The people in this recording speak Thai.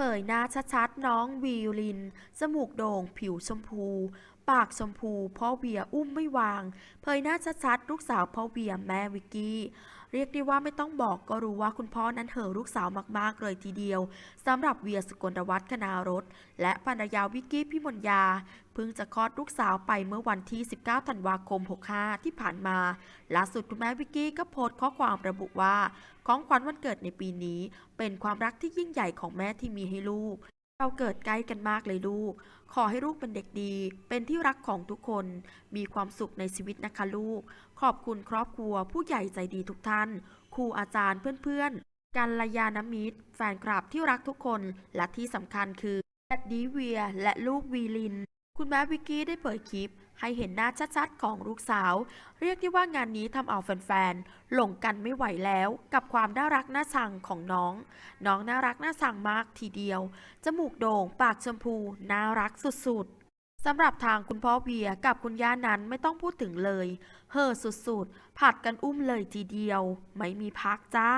เผยหน้าชัดๆ น้องวีลิน จมูกโด่ง ผิวชมพู ปากชมพูพ่อเวียอุ้มไม่วาง เผยหน้าชัดๆลูกสาวพ่อเวียแม่วิกกี้เรียกได้ว่าไม่ต้องบอกก็รู้ว่าคุณพ่อนั้นเห่อลูกสาวมากๆเลยทีเดียวสำหรับเวียสกลวัฒน์คณารถและภรรยาวิกกี้พิมลยาเพิ่งจะคลอดลูกสาวไปเมื่อวันที่ 19 ธันวาคม 65 ที่ผ่านมาล่าสุดคุณแม่วิกกี้ก็โพสต์ข้อความระบุว่า ของขวัญวันเกิดในปีนี้ เป็นความรักที่ยิ่งใหญ่ของแม่ที่มีให้ลูก เราเกิดใกล้กันมากเลยลูก ขอให้ลูกเป็นเด็กดี เป็นที่รักของทุกคน มีความสุขในชีวิตนะคะลูก ขอบคุณครอบครัว ผู้ใหญ่ใจดีทุกท่าน ครูอาจารย์เพื่อนๆ กัลยาณมิตร แฟนคลับที่รักทุกคน และที่สำคัญคือแดดดีเวีย และลูกวีลิน คุณแม่วิกกี้ได้เปิดคลิป ให้เห็นหน้าชัดๆ ของลูกสาว เรียกได้ว่างานนี้ทำเอาแฟนๆ หลงกันไม่ไหวแล้วกับความน่ารักน่าชังของน้อง น้องน่ารักน่าชังมากทีเดียว จมูกโด่ง ปากชมพู น่ารักสุดๆสำหรับทางคุณพ่อเวียกับคุณย่านั้นไม่ต้องพูดถึงเลยเห่อสุดๆ ผัดกันอุ้มเลยทีเดียว ไม่มีพักจ้า